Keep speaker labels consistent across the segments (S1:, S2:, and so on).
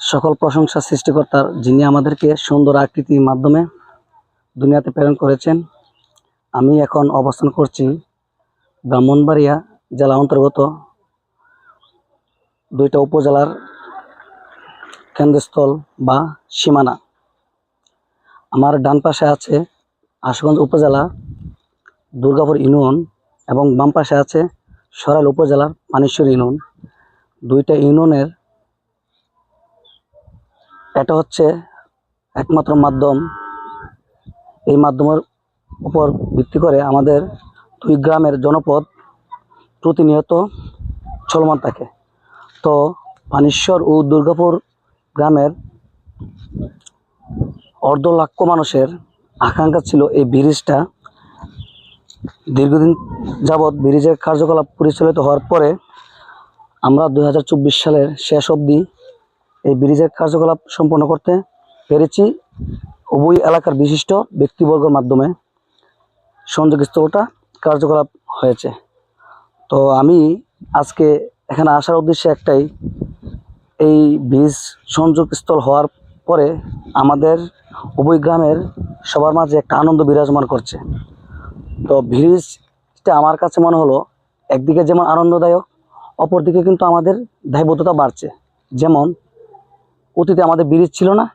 S1: সকল প্রশংসা সৃষ্টিকর্তার যিনি আমাদেরকে সুন্দর আকৃতির মাধ্যমে দুনিয়াতে প্রেরণ করেছেন, আমি এখন অবস্থান করছি ব্রাহ্মণবাড়িয়া জেলা অন্তর্গত দুইটা উপজেলার কেন্দ্রস্থল বা সীমানা। আমার ডান পাশে আছে আশুগঞ্জ উপজেলা, দুর্গাপুর ইউনিয়ন এবং বাম পাশে আছে সরাইল উপজেলার পানেশ্বর ইউনিয়ন। দুইটা ইউনিয়নের এটা হচ্ছে একমাত্র মাধ্যম। এই মাধ্যমের উপর ভিত্তি করে আমাদের দুই গ্রামের জনপদ প্রতিনিয়ত চলমান থাকে। তো পানেশ্বর ও দুর্গাপুর গ্রামের অর্ধ লক্ষ মানুষের আকাঙ্ক্ষা ছিল এই ব্রিজটা। দীর্ঘদিন যাবৎ ব্রিজের কার্যকলাপ পরিচালিত হওয়ার পরে আমরা দু হাজার চব্বিশ সালের শেষ অবধি এই ব্রিজের কার্যকলাপ সম্পন্ন করতে পেরেছি। উভয় এলাকার বিশিষ্ট ব্যক্তিবর্গের মাধ্যমে সংযোগ স্থলটা কার্যকলাপ হয়েছে। তো আমি আজকে এখানে আসার উদ্দেশ্যে একটাই, এই ব্রিজ সংযোগস্থল হওয়ার পরে আমাদের উভয় গ্রামের সবার মাঝে একটা আনন্দ বিরাজমান করছে। তো ব্রিজটা আমার কাছে মনে হলো, একদিকে যেমন আনন্দদায়ক, অপরদিকে কিন্তু আমাদের দায়বদ্ধতা বাড়ছে। যেমন অতীতে আমাদের ব্রিজ ছিল না।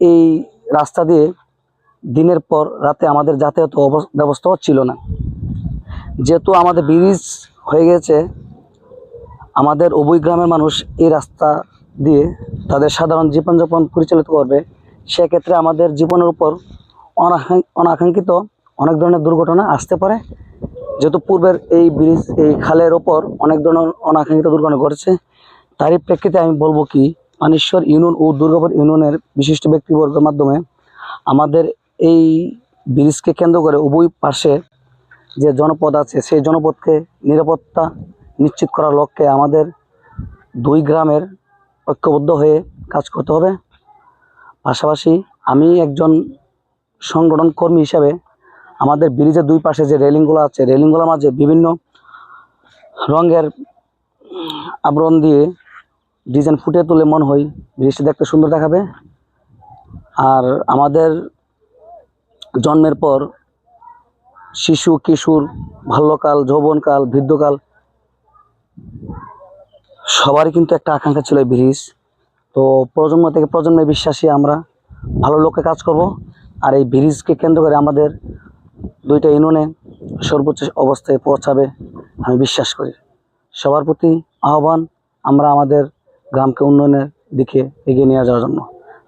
S1: এই রাস্তা দিয়ে দিনের পর রাতে আমাদের যাতায়াত ব্যবস্থাও ছিল না। যেহেতু আমাদের ব্রিজ হয়ে গেছে, আমাদের উভয় গ্রামের মানুষ এই রাস্তা দিয়ে তাদের সাধারণ জীবনযাপন পরিচালিত করবে। সেক্ষেত্রে আমাদের জীবনের উপর অনাকাঙ্ক- অনাকাঙ্ক্ষিত অনেক ধরনের দুর্ঘটনা আসতে পারে। যেহেতু পূর্বের এই ব্রিজ, এই খালের ওপর অনেক ধরনের অনাকাঙ্ক্ষিত দুর্ঘটনা ঘটেছে, তারই প্রেক্ষিতে আমি বলব কি পানেশ্বর ইউনিয়ন ও দুর্গাপুর ইউনিয়নের বিশিষ্ট ব্যক্তিবর্গের মাধ্যমে আমাদের এই ব্রিজকে কেন্দ্র করে উভয় পাশে যে জনপদ আছে, সেই জনপদকে নিরাপত্তা নিশ্চিত করার লক্ষ্যে আমাদের দুই গ্রামের ঐক্যবদ্ধ হয়ে কাজ করতে হবে। পাশাপাশি আমি একজন সংগঠন কর্মী হিসাবে আমাদের ব্রিজের দুই পাশে যে রেলিংগুলো আছে, রেলিংগুলোর মাঝে বিভিন্ন রঙের আবরণ দিয়ে ডিজাইন ফুটে তুলে মন হয় ব্রিজটা দেখতে সুন্দর দেখাবে। আর আমাদের জন্মের পর শিশু, কিশোর বাল্যকাল যৌবনকাল, বৃদ্ধকাল, সবারই কিন্তু একটা আকাঙ্ক্ষা ছিল ব্রিজ। তো প্রজন্ম থেকে প্রজন্মে বিশ্বাসী আমরা। ভালো লোকে কাজ করব। আর এই ব্রিজকে কেন্দ্র করে আমাদের দুইটা ইউনিয়নে সর্বোচ্চ অবস্থায় পৌঁছাবে, আমি বিশ্বাস করি। সবার প্রতি আহ্বান, আমরা আমাদের গ্রামকে উন্নয়নের দিকে এগিয়ে নিয়ে যাওয়ার জন্য।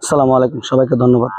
S1: আসসালামু আলাইকুম সবাইকে ধন্যবাদ।